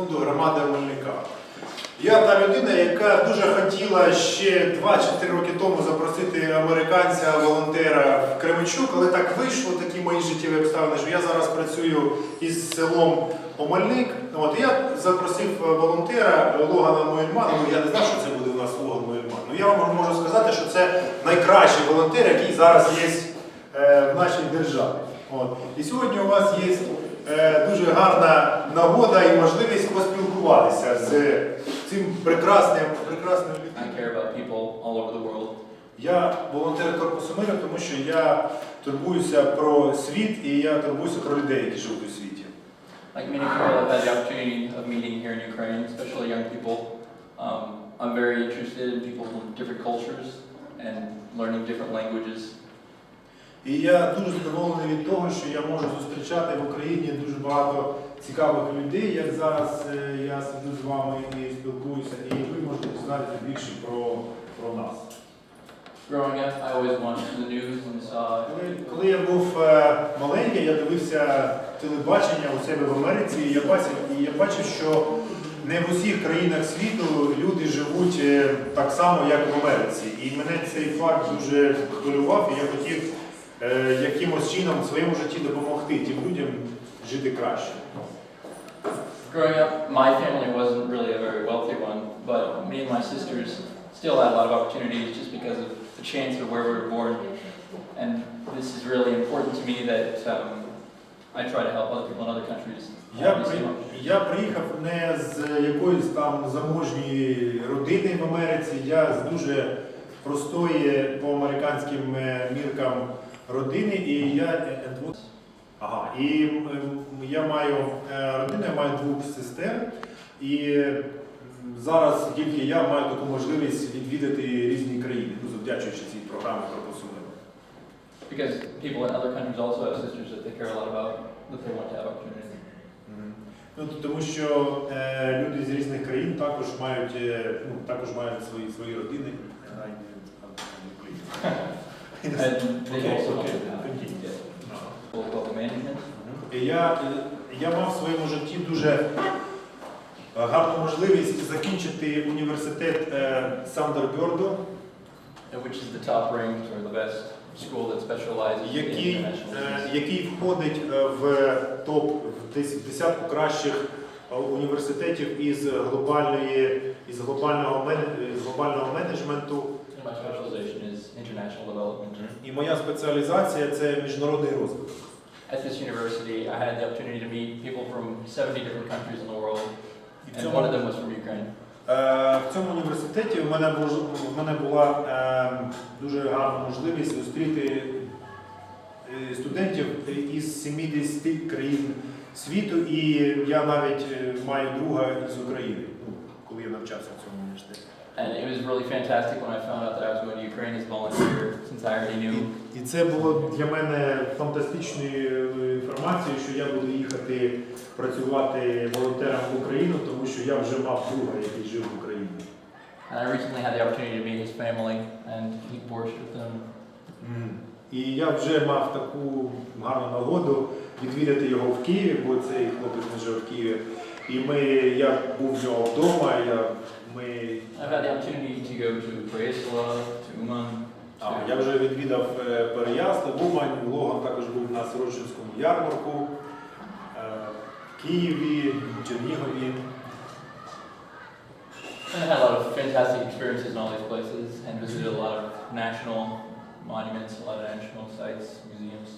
фонду громади Мельника. Я та людина, яка дуже хотіла ще 2-4 роки тому запросити американця волонтера в Кременчук, але так вийшло, такі мої життєві обставини, що я зараз працюю із селом Омельник. От я запросив е, волонтера Логана Моєльмана. Ну я не знав, що це буде у нас Логан Моєльман. Ну я вам можу сказати, що це найкращий волонтер, який зараз є е, в нашій державі. От. І сьогодні у вас є дуже гарна нагода і можливість поспілкуватися з цим прекрасним, прекрасним world. Я волонтер корпусу миру, тому що я турбуюся про світ і я турбуюся про людей, які живуть у світі. Like many people, I've had the opportunity of meeting here in Ukraine, especially young people. Um, I'm very interested in people from different cultures and learning different languages. І я дуже задоволений від того, що я можу зустрічати в Україні дуже багато цікавих людей, як зараз е, я сиджу з вами і спілкуюся, і ви можете дізнатися більше про, про нас. Growing up, I always watched the news and saw Коли, коли я був е, маленький, я дивився телебачення у себе в Америці, і я бачив, і я бачив, що не в усіх країнах світу люди живуть е, так само, як в Америці. І мене цей факт дуже хвилював, і я хотів якимось чином в своєму житті допомогти тим людям жити краще. Growing up, my family wasn't really a very wealthy one, but me and my sisters still had a lot of opportunities just because of the chance of where we were born. And this is really important to me that um, I try to help other people in other countries. Я, при, я приїхав не з якоїсь там заможньої родини в Америці, я з дуже простої по американським е, міркам родини, і я е, е, двох- ага, і я маю е, родину, я маю двох сестер, і зараз тільки я маю таку можливість відвідати різні країни, ну, завдячуючи цій програмі корпусу миру. Because people in other countries also have sisters that they care a lot about, that they want to have opportunities. Мгм. Ну, тому що е, люди з різних країн також мають, е, ну, також мають свої, свої родини. I didn't have any And they Okay, also okay, want continue. have local management. Я, я мав в своєму житті дуже е, гарну можливість закінчити університет е, Сандербьорду, uh, which is the top ranked or the best school that specializes in який, international е, business. який входить е, в топ в десь в десятку кращих е, університетів із глобальної із глобального мен- з глобального менеджменту. And my international development. І моя спеціалізація це міжнародний розвиток. At this university, I had the opportunity to meet people from 70 different countries in the world, І в and one of them was from Ukraine. е, в цьому університеті в мене, буж- в мене була е, дуже гарна можливість зустріти е, студентів із 70 країн світу, і я навіть е, маю друга із України, ну, коли я навчався в цьому. And it was really fantastic when I found out that I was going to Ukraine as a volunteer, since I already knew. І це було для мене фантастичною е, інформацією, що я буду їхати працювати волонтером в Україну, тому що я вже мав друга, який жив в Україні. And I recently had the opportunity to meet his family and eat borscht with them. І я вже мав таку гарну нагоду відвідати його в Києві, бо цей хлопець не жив в Києві. І ми, я був в нього вдома, я, ми, I've had the opportunity to go to Preslav, to Uman, а, я вже відвідав е, Переяслав, Умань, Логан також був на Сорочинському ярмарку, е, в Києві, Чернігові. And I had a lot of fantastic experiences in all these places and visited a lot of national monuments, a lot of national sites, museums.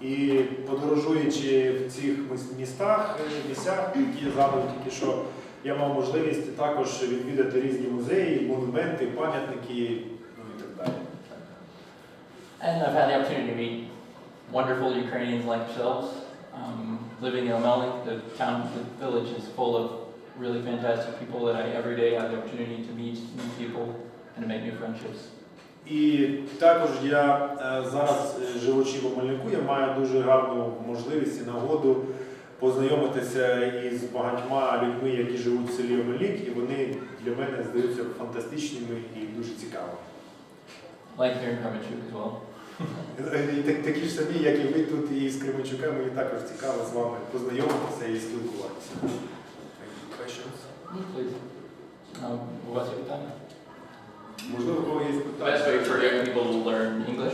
І подорожуючи в цих містах, е, місцях, які я згадував тільки що, я мав можливість також відвідати різні музеї, монументи, пам'ятники, ну і так далі. And I've had the opportunity to meet wonderful Ukrainians like yourselves. Um, living in Omelnik, the town, the village is full of really fantastic people that I every day have the opportunity to meet new people and to make new friendships. І також я е, зараз, е, живучи в Омельнику, я маю дуже гарну можливість і нагоду познайомитися із багатьма людьми, які живуть в селі Омельник, і вони для мене здаються фантастичними і дуже цікавими. Like here in Kremenchuk as well. Такі ж самі, як і ви тут із Кременчука. Мені також цікаво з вами познайомитися і спілкуватися. Questions? Please. У вас є питання? Можливо, у кого є The питання? best way for young people to learn English?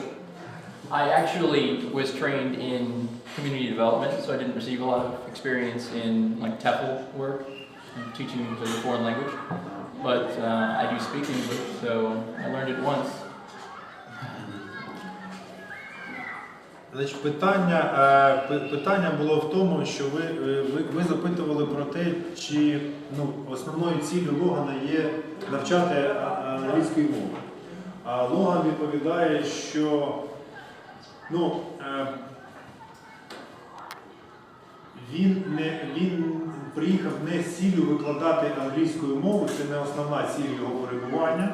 I actually was trained in community development, so I didn't receive a lot of experience in like TEFL work, and teaching the foreign language. But uh, I do speak English, so I learned it once. Значить, питання, е, питання було в тому, що ви, е, ви, ви запитували про те, чи ну, основною ціллю Логана є навчати англійської мови. А Логан відповідає, що ну, е, він, не, він приїхав не з ціллю викладати англійською мову, це не основна ціль його перебування,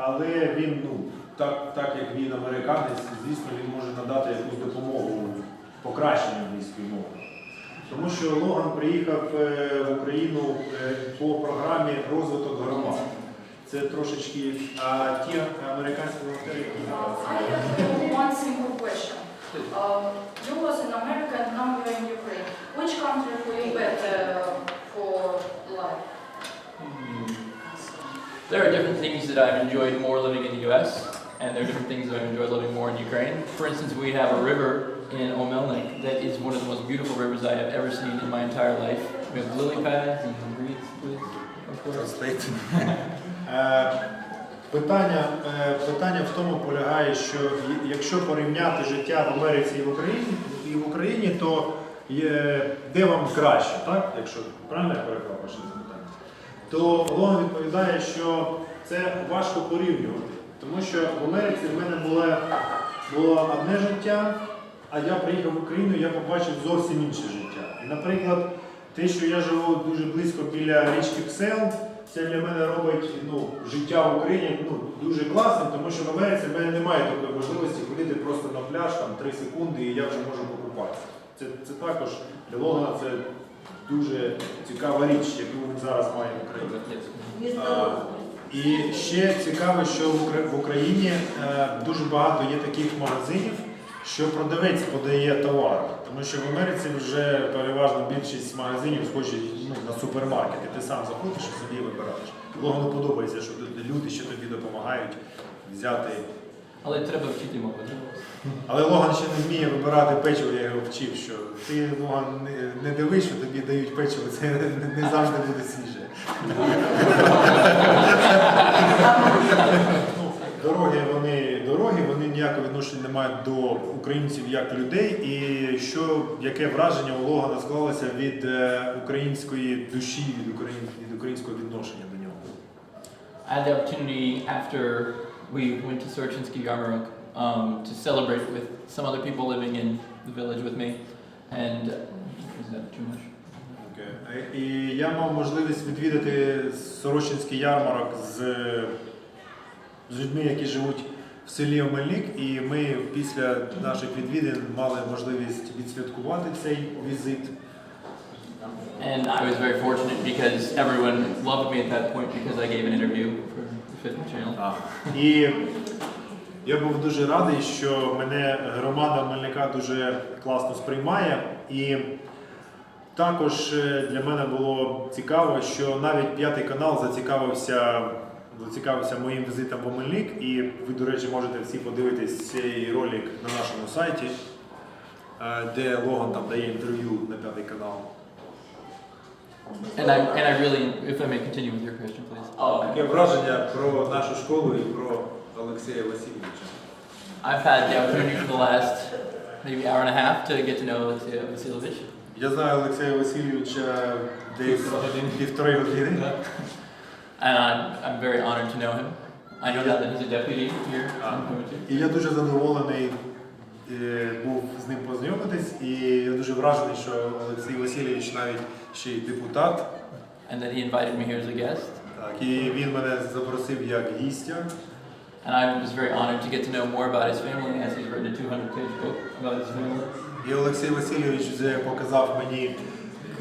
але він, ну, так, так як він американець, звісно, він може надати якусь допомогу в покращенні англійської мови. Тому що Логан приїхав е, в Україну е, по програмі розвиток громад. Це трошечки а ті американські волонтери, які one question. Um, you was in America and now you're in Ukraine. Which country for you better for life? There are different things that I've enjoyed more living in the US, and there are different things that I've enjoyed living more in Ukraine. For instance, we have a river in Omelnik that is one of the most beautiful rivers I have ever seen in my entire life. We have lily pads and reeds, please, of course. Е, Питання, е, питання в тому полягає, що якщо порівняти життя в Америці і в Україні, і в Україні, то є, де вам краще, так? Якщо правильно я переклав ваше запитання, то Логан відповідає, що це важко порівнювати. Тому що в Америці в мене було, було одне життя, а я приїхав в Україну я побачив зовсім інше життя. І, наприклад, те, що я живу дуже близько біля річки Псел, це для мене робить ну, життя в Україні ну, дуже класним, тому що в Америці в мене немає такої можливості ходити просто на пляж там 3 секунди і я вже можу покупатися. Це, це також для Логана це дуже цікава річ, яку він зараз має в Україні. І ще цікаво, що в Укра- Україні е, дуже багато є таких магазинів, що продавець подає товар. Тому що в Америці вже переважно більшість магазинів схожі ну, на супермаркети. ти сам заходиш і собі вибираєш. Логану подобається, що люди ще тобі допомагають взяти. Але треба вчити мову. Але Логан ще не вміє вибирати печиво, я його вчив, що ти Логан не, не дивись, що тобі дають печиво, це не, не завжди буде свіже. Дороги вони дороги, вони ніякого відношення не мають до українців як людей. І що яке враження у Логана склалося від е, української душі, від, україн, від українського відношення до нього? I had the opportunity after we went to Sorchinsky Yarmarok um, to celebrate with some other people living in the village with me. And is that too much? Окей. І я мав можливість відвідати Сорочинський ярмарок з, з людьми, які живуть в селі Омельник, і ми після наших відвідин мали можливість відсвяткувати цей візит. And I was very fortunate because everyone loved me at that point because I gave an interview for. І я був дуже радий, що мене громада Мельника дуже класно сприймає. І також е, для мене було цікаво, що навіть п'ятий канал зацікавився, зацікавився моїм візитом в Мельник. І ви, до речі, можете всі подивитись цей ролик на нашому сайті, е, де Логан там дає інтерв'ю на п'ятий канал. And I, and I really, if I may continue with your question, please. Uh, Таке враження про нашу школу і про Олексія Васильовича. I've had the opportunity for the last maybe hour and a half to get to know Alexei Vasilovich. Я знаю Олексія Васильовича десь півтори години. And I'm, I'm very honored to know him. I know now that he's a deputy here in Komitu. І я дуже задоволений е, був з ним познайомитись, і я дуже вражений, що Олексій Васильович навіть ще й депутат. and that he invited me here as a guest. Так, і він мене запросив як гістя. And I was very honored to get to know more about his family as he's written a 200-page book about his family. І Олексій Васильович вже показав мені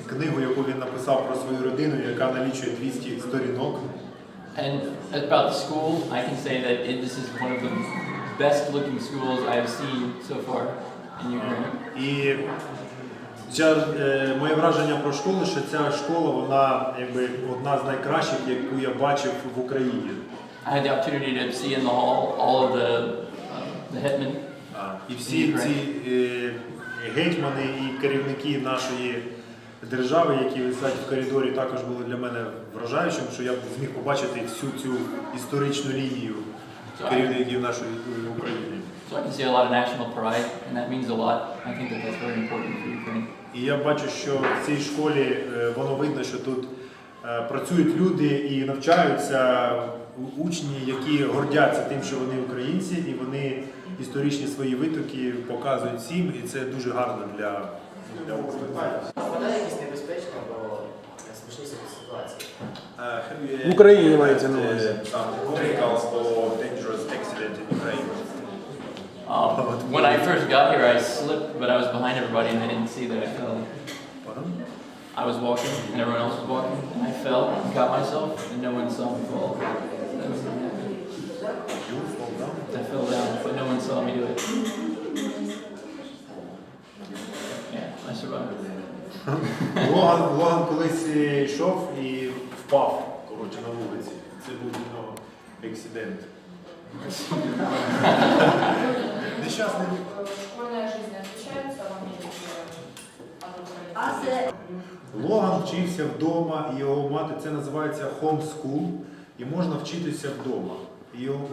книгу, яку він написав про свою родину, яка налічує 200 сторінок. And about the school, I can say that it, this is one of the best looking schools I have seen so far in Ukraine. І ця, е, моє враження про школу, що ця школа вона якби одна з найкращих, яку я бачив в Україні. I had the opportunity to see in the hall all of the, um, the hetmen І всі ці е, гетьмани і керівники нашої держави, які висять в коридорі, також були для мене вражаючим, що я зміг побачити всю цю історичну лінію керівників нашої е, України. So I can see a lot of national pride, and that means a lot. I think that that's very important for Ukraine. І я бачу, що в цій школі е, воно видно, що тут е, працюють люди і навчаються у- учні, які гордяться тим, що вони українці, і вони історичні свої витоки показують всім, і це дуже гарно для, для України. Впадає якісь небезпечні або смішні ситуації. В Україні мається на увазі. Um, when I first got here, I slipped, but I was behind everybody, and they didn't see that I fell. I was walking, and everyone else was walking, and I fell, got myself, and no one saw me fall. That was what happened. I fell down, but no one saw me do it. Yeah, I survived. Логан, Логан колись е, йшов і впав коротше, на вулиці. Це був у нього ексидент. Нещасний. Школьная жизнь отличается в Америке от Украины? Логан вчився вдома, і його мати це називається homeschool, і можна вчитися вдома. І його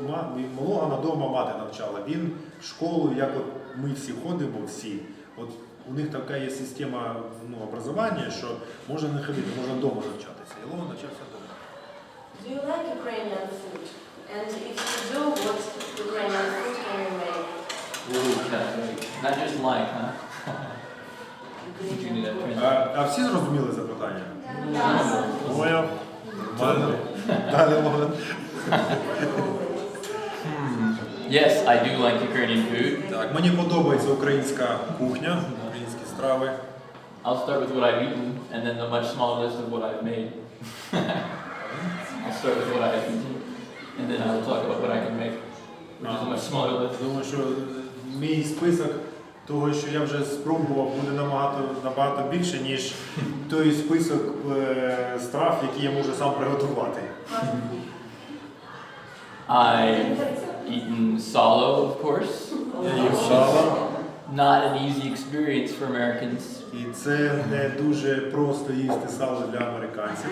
Логана вдома мати навчала. Він в школу, як от ми всі ходимо, всі. От у них така є система ну, образування, що можна не ходити, можна вдома навчатися. І Логан навчався вдома. Do you like Ukrainian food? And if you do, what Ukrainian food can you make? Ooh, that's right. Not just like, huh? Did you do that translation? А, а всі зрозуміли запитання? Моя. Нормально. Далі Логан. Yes, I do like Ukrainian food. Так, мені подобається українська кухня, українські страви. I'll start with what I've eaten, and then the much smaller list of what I've made. I'll start with what I've eaten, and then I will talk about what I can make, which is a much smaller list. Думаю, що мій список того, що я вже спробував, буде набагато, набагато більше, ніж той список е, страв, які я можу сам приготувати. I've eaten salo, of course. Їв Not an easy experience for Americans. і це не дуже просто їсти сало для американців.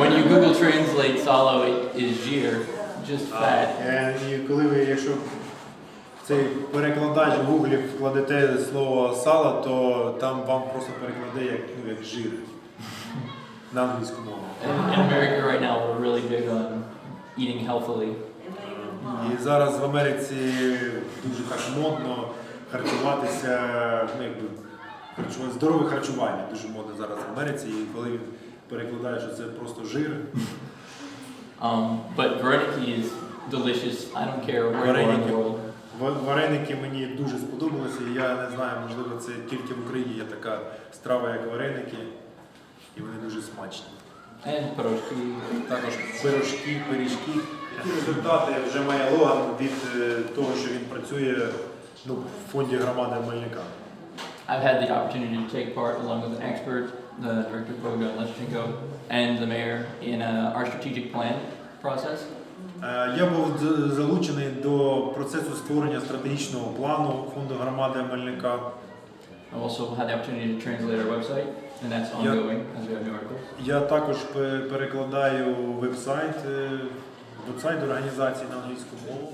When you Google translate salo, it is just fat. Е, І коли ви, якщо цей перекладач в гуглі вкладете слово сало, то там вам просто перекладе як, ну, як жир на англійську мову. In, in America right now, we're really big on eating healthily. І зараз в Америці дуже так модно харчуватися, ну якби харчувати, здорове харчування дуже модно зараз в Америці. І коли він перекладає, що це просто жир, Um, but vareniki is delicious. I don't care where you are in the world. Вареники мені дуже сподобалися. І я не знаю, можливо, це тільки в Україні є така страва, як вареники, і вони дуже смачні. And pierogi. Також пирожки, пиріжки. Які результати вже має Логан від е, того, що він працює ну, в фонді громади Мельника. I've had the opportunity to take part, along with an expert, the director Bogdan Leschenko, and the mayor, in uh, our strategic plan process. Е, Я був залучений до процесу створення стратегічного плану фонду громади Мельника. I've also had the opportunity to translate our website, and that's ongoing as we have new articles. Я також перекладаю веб-сайт, е, веб-сайт організації на англійську мову.